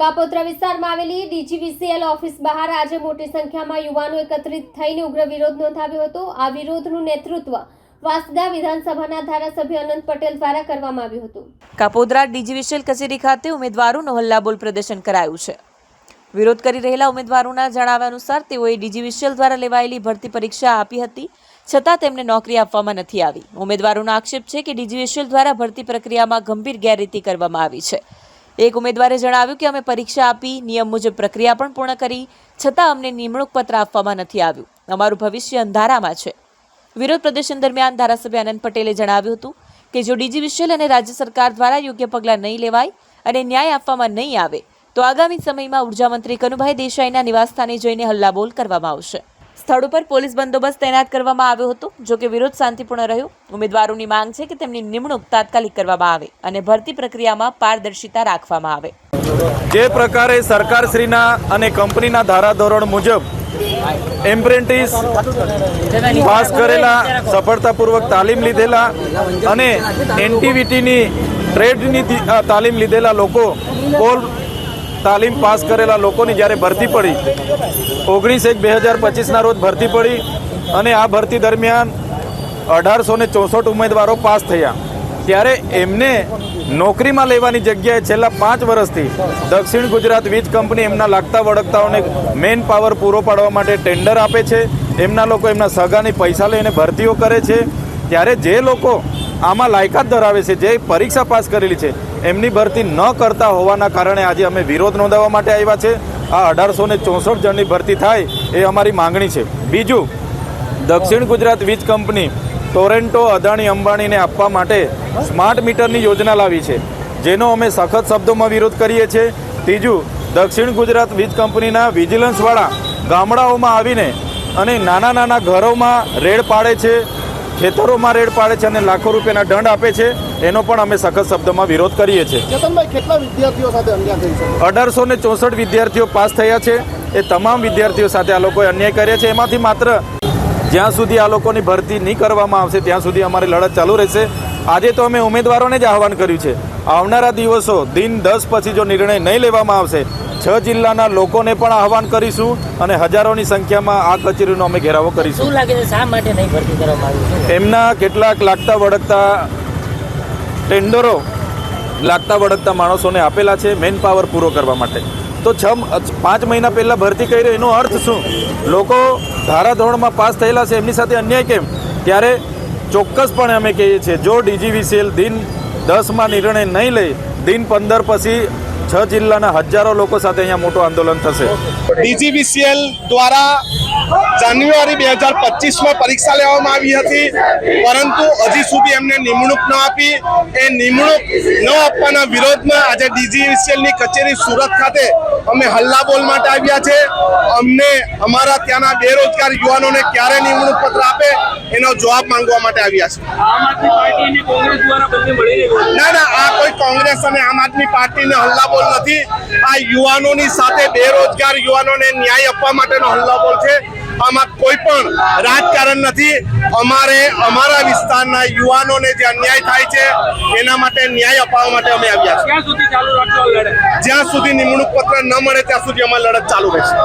કાપોદ્રા વિસ્તારમાં આવેલી DGVCL office બહાર આજે મોટી સંખ્યામાં યુવાનો એકત્રિત થઈને ઉગ્ર વિરોધ નોંધાવ્યો હતો. આ વિરોધનું નેતૃત્વ વાસદા વિધાનસભાના ધારાસભ્ય અનંત પટેલ દ્વારા કરવામાં આવ્યું હતું. કાપોદ્રા ડીજીવીસીએલ કચેરી ખાતે ઉમેદવારોનું હલ્લાબોલ પ્રદર્શન કરાયું છે. વિરોધ કરી રહેલા ઉમેદવારોના જણાવ્યા અનુસાર તેઓએ ડીજીવીસીએલ દ્વારા લેવાયેલી ભરતી પરીક્ષા આપી હતી, છતાં તેમને નોકરી આપવામાં નથી આવી. ઉમેદવારોનો આક્ષેપ છે કે ડીજીવીસીએલ દ્વારા ભરતી પ્રક્રિયામાં ગંભીર ગેરરીતિ કરવામાં આવી છે. એક ઉમેદવારે જણાવ્યું કે અમે પરીક્ષા આપી, નિયમ મુજબ પ્રક્રિયા પણ પૂર્ણ કરી, છતાં અમને નિમણૂક પત્ર આપવામાં નથી આવ્યું. અમારું ભવિષ્ય અંધારામાં છે. વિરોધ પ્રદર્શન દરમિયાન ધારાસભ્ય આનંદ પટેલે જણાવ્યું હતું કે જો ડીજીવીસીએલ અને રાજ્ય સરકાર દ્વારા યોગ્ય પગલાં નહીં લેવાય અને ન્યાય આપવામાં નહીં આવે, તો આગામી સમયમાં ઊર્જા મંત્રી કનુભાઈ દેસાઈના નિવાસસ્થાને જઈને હલ્લાબોલ કરવામાં આવશે. સ્થળ ઉપર પોલીસ બંદોબસ્ત તૈનાત કરવામાં આવ્યો હતો. જો કે વિરોધ શાંતિપૂર્ણ રહ્યો. ઉમેદવારોની માંગ છે કે તેમની નિમણૂક તાત્કાલિક કરવામાં આવે અને ભરતી પ્રક્રિયામાં પારદર્શિતા રાખવામાં આવે. જે પ્રકારે સરકારશ્રીના અને કંપનીના ધારાધોરણ મુજબ એમ્પ્રેન્ટિસ પાસ કરેલા, સફળતાપૂર્વક તાલીમ લીધેલા અને એનટીવીટીની ટ્રેડની તાલીમ લીધેલા લોકો કોલ તાલીમ પાસ કરેલા લોકોની જ્યારે ભરતી પડી, ઓગણીસ એક બે હજાર પચીસના રોજ ભરતી પડી અને આ ભરતી દરમિયાન અઢારસો ને ચોસઠ ઉમેદવારો પાસ થયા. ત્યારે એમને નોકરીમાં લેવાની જગ્યાએ છેલ્લા પાંચ વર્ષથી દક્ષિણ ગુજરાત વીજ કંપની એમના લાગતા વળગતાઓને મેન પાવર પૂરો પાડવા માટે ટેન્ડર આપે છે. એમના લોકો એમના સગાની પૈસા લઈને ભરતીઓ કરે છે. ત્યારે જે લોકો આમાં લાયકાત ધરાવે છે, જે પરીક્ષા પાસ કરેલી છે. એમની ભરતી ન કરતા હોવાના કારણે આજે અમે વિરોધ નોંધાવવા માટે આવ્યા છે. આ અઢારસો ને ચોસઠ જણની ભરતી થાય એ અમારી માંગણી છે. બીજું, દક્ષિણ ગુજરાત વીજ કંપની ટોરેન્ટો, અદાણી, અંબાણીને આપવા માટે સ્માર્ટ મીટરની યોજના લાવી છે, જેનો અમે સખત શબ્દોમાં વિરોધ કરીએ છીએ. ત્રીજું, દક્ષિણ ગુજરાત વીજ કંપનીના વિજિલન્સવાળા ગામડાઓમાં આવીને અને નાના નાના ઘરોમાં રેડ પાડે છે. ખેતરોમાં રેડ પાડે છે અને લાખો રૂપિયાના દંડ આપે છે. એનો પણ અમે સખત શબ્દોમાં વિરોધ કરીએ છીએ. અઢારસો ને ચોસઠ વિદ્યાર્થીઓ પાસ થયા છે. એ તમામ વિદ્યાર્થીઓ સાથે આ લોકોએ અન્યાય કર્યા છે. એમાંથી માત્ર જ્યાં સુધી આ લોકોની ભરતી નહીં કરવામાં આવશે ત્યાં સુધી અમારી લડત ચાલુ રહેશે. આજે તો અમે ઉમેદવારોને જ આહવાન કર્યું છે. આવનારા દિવસો દિન દસ પછી જો નિર્ણય નહીં લેવામાં આવશે છ જિલ્લાના લોકોને પણ આહવાન કરીશું અને હજારોની સંખ્યામાં આ કચેરીનો અમે ઘેરાવો કરીશું. શું લાગે છે શા માટે નહીં ભરતી કરવામાં આવી એમના કેટલાક લાગતા વળગતા ટેન્ડરો લાગતા વળગતા માણસોને આપેલા છે મેન પાવર પૂરો કરવા માટે. તો છ પાંચ મહિના પહેલાં ભરતી કરી એનો અર્થ શું? લોકો ધારાધોરણમાં પાસ થયેલા છે એમની સાથે અન્યાય કેમ? ત્યારે ચોક્કસપણે અમે કહીએ છીએ જો ડીજીવીસીએલ દિન દસમાં નિર્ણય નહીં લે દિન પંદર પછી છ જિલ્લાના હજારો લોકો સાથે અહીંયા મોટું આંદોલન થશે. ડીજીવીસીએલ દ્વારા જાન્યુઆરી બે હજાર પચીસમાં પરીક્ષા લેવામાં આવી હતી પરંતુ હજી સુધી એમને નિમણૂક ન આપી. એ નિમણૂક ન આપવાના વિરોધમાં આજે ડીજીબીસીએલની કચેરી સુરત ખાતે અમે હલ્લાબોલ માટે આવ્યા છે. અમને અમારા ત્યાંના બેરોજગાર યુવાનોને ક્યારે નિમણૂક પત્ર આપે એનો જવાબ માંગવા માટે આવ્યા છે. ના ના આ કોંગ્રેસ અને આમ આદમી પાર્ટીને હલ્લાબોલ નથી. આ યુવાનોની સાથે બેરોજગાર યુવાનોને ન્યાય આપવા માટેનો હલ્લાબોલ છે. આમાં કોઈ પણ રાજકારણ નથી. અમારે અમારા વિસ્તારના યુવાનોને જે અન્યાય થાય છે એના માટે ન્યાય અપાવવા માટે અમે આવ્યા છીએ. જ્યાં સુધી નિમણૂક પત્ર ન મળે ત્યાં સુધી અમારી લડત ચાલુ રહેશે.